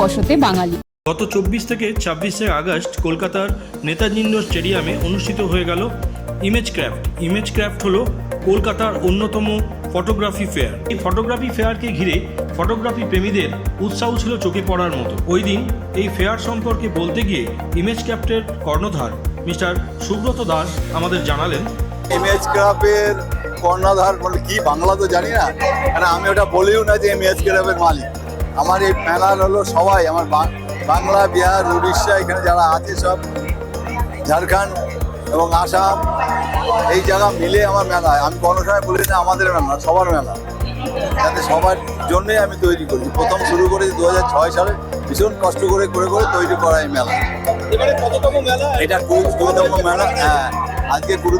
বসতে বাঙালি। গত চব্বিশ থেকে ছাব্বিশে আগস্ট কলকাতার নেতাজি ইন্ডোর স্টেডিয়ামে অনুষ্ঠিত হয়ে গেল ইমেজ ক্রাফট ইমেজ ক্রাফট হলো কলকাতার অন্যতম ফটোগ্রাফি ফেয়ার। এই ফটোগ্রাফি ফেয়ারকে ঘিরে ফটোগ্রাফি প্রেমীদের উৎসাহ ছিল চোখে পড়ার মতো। ওই দিন এই ফেয়ার সম্পর্কে বলতে গিয়ে ইমেজ ক্রাফটের কর্ণধার মিস্টার সুব্রত দাস আমাদের জানালেন ইমেজ ক্রাফের কর্ণাধার বলে কি বাংলা তো জানি না কারণ আমি ওটা বলিও না যে ইমেজ ক্রাফের মালিক। আমার এই প্যানেল হলো সবাই আমার বাং- বাংলা বিহার উড়িষ্যা এখানে যারা আছে সব ঝাড়খণ্ড এবং আসাম এই জায়গা মিলে আমার মেলা আমি কোনো সময় বলি না আমাদের মেলা সবার মেলা। যাতে সবার জন্যই আমি তৈরি করি। প্রথম শুরু করেছি দু হাজার ছয় সালে ভীষণ কষ্ট করে করে করে তৈরি করা এই মেলা? এটা কুড়ি কুড়িতম মেলা হ্যাঁ। আজকে গুরু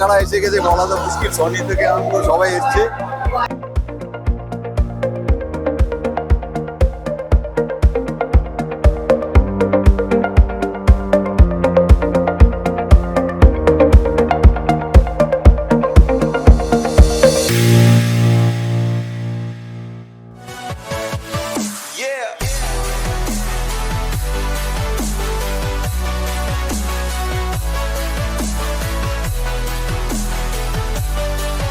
কারা এসে গেছে বলা তো মুশকিল। সনি থেকে আনন্দ সবাই এসছে।